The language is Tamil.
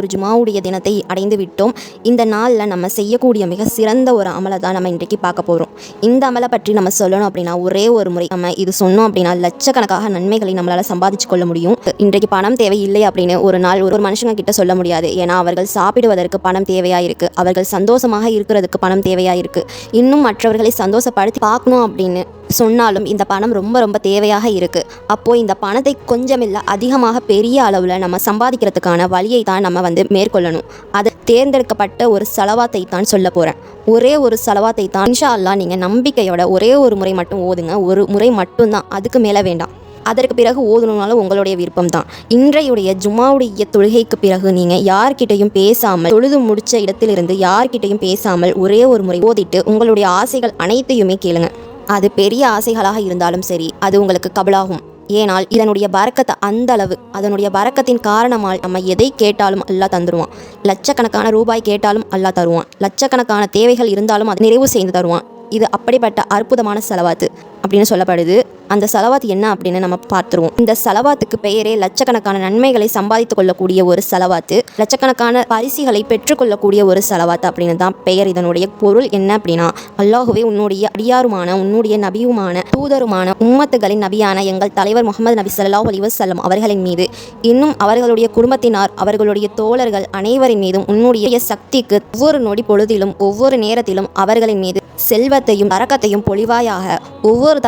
ஒரு ஜுமாவுடைய தினத்தை அடைந்து விட்டோம். இந்த நாளில் நம்ம செய்யக்கூடிய மிக சிறந்த ஒரு அமலை தான் நம்ம இன்றைக்கு பார்க்க போகிறோம் இந்த அமலை பற்றி நம்ம சொல்லணும் அப்படின்னா ஒரே ஒரு முறை நம்ம இது சொன்னோம் அப்படின்னா லட்சக்கணக்காக நன்மைகளை நம்மளால் சம்பாதிச்சு கொள்ள முடியும். இன்றைக்கு பணம் தேவையில்லை அப்படின்னு ஒரு நாள் ஒரு மனுஷங்க கிட்ட சொல்ல முடியாது. ஏன்னா அவர்கள் சாப்பிடுவதற்கு பணம் தேவையாக இருக்குது அவர்கள் சந்தோஷமாக இருக்கிறதுக்கு பணம் தேவையாக இருக்குது இன்னும் மற்றவர்களை சந்தோஷப்படுத்தி பார்க்கணும் அப்படின்னு சொன்னாலும் இந்த பணம் ரொம்ப ரொம்ப தேவையாக இருக்குது அப்போது இந்த பணத்தை கொஞ்சமில்ல அதிகமாக பெரிய அளவில் நம்ம சம்பாதிக்கிறதுக்கான வழியை தான் நம்ம வந்து மேற்கொள்ளணும். அது தேர்ந்தெடுக்கப்பட்ட ஒரு செலவாத்தை தான் சொல்ல போகிறேன் ஒரே ஒரு செலவாத்தை தான் இன்ஷா அல்லாஹ் நீங்கள் நம்பிக்கையோட ஒரே ஒரு முறை மட்டும் ஓதுங்க. ஒரு முறை மட்டும்தான் அதுக்கு மேலே வேண்டாம். அதற்கு பிறகு ஓதணும்னாலும் உங்களுடைய விருப்பம் தான். இன்றையுடைய ஜும்மாவுடைய தொழுகைக்கு பிறகு நீங்கள் யார்கிட்டையும் பேசாமல் தொழுது முடித்த இடத்திலிருந்து யார்கிட்டையும் பேசாமல் ஒரே ஒரு முறை ஓதிட்டு உங்களுடைய ஆசைகள் அனைத்தையுமே கேளுங்கள் அது பெரிய ஆசைகளாக இருந்தாலும் சரி அது உங்களுக்கு கபலாகும். ஏனால் இதனுடைய பறக்கத்தை அந்த அளவு அதனுடைய பறக்கத்தின் காரணமால் நம்ம எதை கேட்டாலும் அல்லா தந்துடுவான் லட்சக்கணக்கான ரூபாய் கேட்டாலும் அல்லா தருவான். லட்சக்கணக்கான தேவைகள் இருந்தாலும் அது நிறைவு செய்து தருவான். இது அப்படிப்பட்ட அற்புதமான செலவாத்து. அப்படின்னு சொல்லப்படுது. அந்த செலவாத் என்ன அப்படின்னு நம்ம பார்த்துருவோம். இந்த செலவாத்துக்கு பெயரே லட்சக்கணக்கான நன்மைகளை சம்பாதித்துக் கொள்ளக்கூடிய ஒரு செலவாத்து. லட்சக்கணக்கான பரிசுகளை பெற்றுக்கொள்ளக்கூடிய ஒரு செலவாத்து அப்படின்னு தான் பெயர். இதனுடைய பொருள் என்ன அப்படின்னா அல்லாஹுவே உன்னுடைய அடியாருமான உன்னுடைய நபியுமான தூதருமான உம்மத்துகளின் நபியான எங்கள் தலைவர் முகமது நபி சல்லாஹ் அலிவசல்லம் அவர்களின் மீது. இன்னும் அவர்களுடைய குடும்பத்தினார் அவர்களுடைய தோழர்கள் அனைவரின் மீதும் உன்னுடைய சக்திக்கு ஒவ்வொரு நொடி பொழுதிலும் ஒவ்வொரு நேரத்திலும் அவர்களின் மீது செல்வத்தையும் அரக்கத்தையும் பொழிவாயாக ஒவ்வொரு தருணத்திலும்